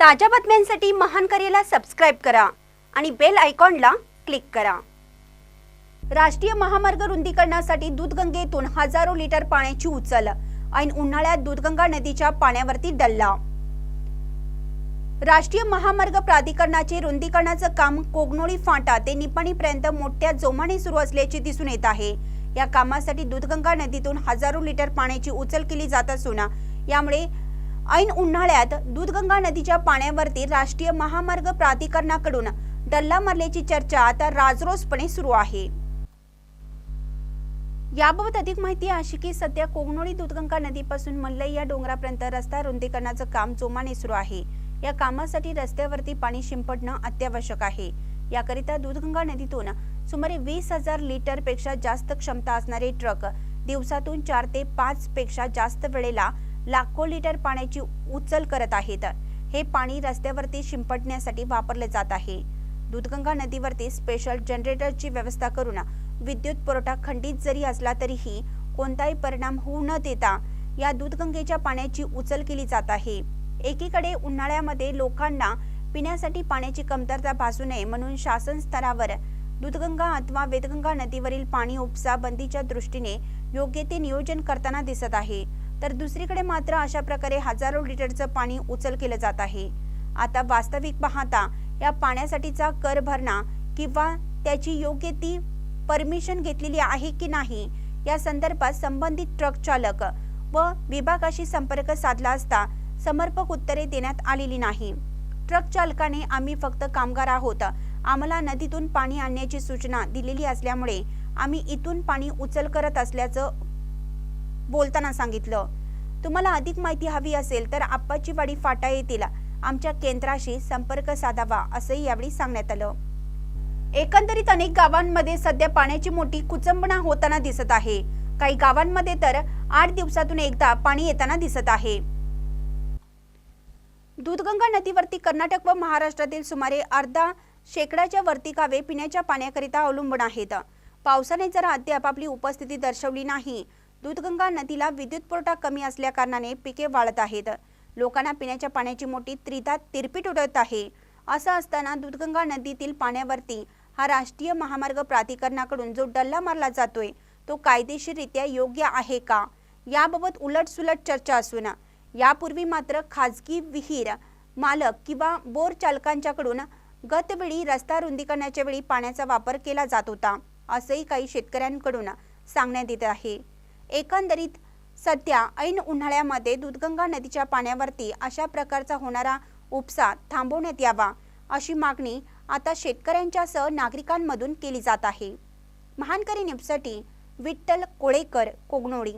ताज्या बातम्यांसाठी महान करेला सबस्क्राईब करा आणि बेल आयकॉनला क्लिक करा. राष्ट्रीय महामार्ग रुंदीकरणासाठी दूधगंगेतून हजारो लिटर पाण्याची उचल. ऐन उन्हाळ्यात दूधगंगा नदीच्या पाण्यावरती डल्ला राष्ट्रीय महामार्ग प्राधिकरणाचे रुंदीकरणाचं काम कोगनोळी फाटा ते निपाणीपर्यंत मोठ्या जोमाने सुरू असल्याचे दिसून येत आहे. या कामासाठी दूधगंगा नदीतून हजारो लिटर पाण्याची उचल केली जात असून यामुळे ऐन उन्हाळ्यात दूधगंगा नदीच्या पाण्यावरती राष्ट्रीय महामार्ग प्राधिकरणाकडून डल्ला मारल्याची चर्चा आता राजरोसपणे सुरू आहे. याबाबत अधिक माहिती अशी की सध्या कोगनोळी दूधगंगा नदीपासून मल्लई या डोंगरापर्यंत रस्ता रुंदीकरणाचं काम जोमाने सुरू आहे. या कामासाठी रस्त्यावरती पाणी शिंपडणं अत्यावश्यक आहे. याकरिता दूधगंगा नदीतून सुमारे वीस हजार लिटरपेक्षा जास्त क्षमता असणारे ट्रक दिवसातून चार ते पाच पेक्षा जास्त वेळेला लाखो लिटर पाण्याची उचल करत आहेत. हे पाणी रस्त्यावरती शिंपडण्यासाठी वापरले जात आहे. दूधगंगा नदीवरती स्पेशल जनरेटरची व्यवस्था करून विद्युत पुरवठा खंडित जरी असला तरीही कोणताही परिणाम होऊ न देता या दूधगंगेच्या पाण्याची उचल केली जात आहे. एकीकडे उन्हाळ्यामध्ये लोकांना पिण्यासाठी पाण्याची कमतरता भासू नये म्हणून शासन स्तरावर दूधगंगा अथवा वेदगंगा नदीवरील पाणी उपसा बंदीच्या दृष्टीने योग्य ते नियोजन करताना दिसत आहे. तर दुसरीकडे मात्र अशा प्रकारे हजारो लिटरचं पाणी उचल केलं जात आहे. आता वास्तविक पाहता या पाण्यासाठीचा कर भरणा किंवा त्याची योग्य ती परमिशन घेतलेली आहे की नाही या संदर्भात संबंधित ट्रक चालक व विभागाशी संपर्क साधला असता समर्पक उत्तरे देण्यात आलेली नाही. ट्रक चालकाने आम्ही फक्त कामगार आहोत. आम्हाला नदीतून पाणी आणण्याची सूचना दिलेली असल्यामुळे आम्ही इथून पाणी उचल करत असल्याचं बोलताना सांगितलं तुम्हाला अधिक माहिती हवी असेल तर आप्पाचीवाडी फाटा येथील आमच्या केंद्राशी संपर्क साधावा असंही यावेळी सांगण्यात आलं. एकंदरीत अनेक गावांमध्ये सध्या पाण्याची मोठी कुचंबणा होताना दिसत आहे. काही गावांमध्ये तर आठ दिवसातून एकदा पाणी येताना दिसत आहे. दूधगंगा नदीवरती कर्नाटक व महाराष्ट्रातील सुमारे अर्धा शेकडाच्या वरती गावे पिण्याच्या पाण्याकरिता अवलंबून आहेत. पावसाने जर अद्याप आपली उपस्थिती दर्शवली नाही दूधगंगा नदीला विद्युत पुरवठा कमी असल्या कारणाने पिके वाळत आहेत. लोकांना पिण्याच्या पाण्याची मोठी त्रिधा तिरपीट उडत आहे. असं असताना दूधगंगा नदीतील पाण्यावरती हा राष्ट्रीय महामार्ग प्राधिकरणाकडून जो डल्ला मारला जातोय तो कायदेशीररित्या योग्य आहे का? याबाबत उलटसुलट चर्चा असून यापूर्वी मात्र खाजगी विहीर मालक किंवा बोर चालकांच्याकडून गतवेळी रस्ता रुंदीकरणाच्या वेळी पाण्याचा वापर केला जात होता असंही काही शेतकऱ्यांकडून सांगण्यात येत आहे. एकंदरीत सध्या ऐन उन्हाळ्यामध्ये दूधगंगा नदीच्या पाण्यावरती अशा प्रकारचा होणारा उपसा थांबवण्यात यावा अशी मागणी आता शेतकऱ्यांच्यासह नागरिकांमधून केली जात आहे. महानकरी न्यूजसाठी विठ्ठल कोळेकर कोगनोळी.